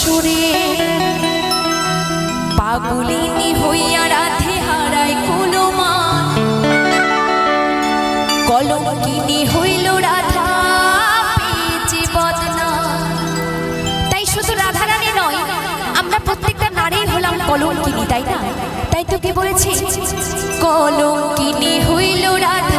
সুরে পাগলিনী হইয়া রাধে হারায় কুলমান কলঙ্কিনী হইল রাধা তাই শুধু রাধারানী নয়, আমরা প্রত্যেকটা নারী হলাম কলঙ্কিনী, তাই না? তাই তো কে বলেছে? কলঙ্কিনী হইল রাধা।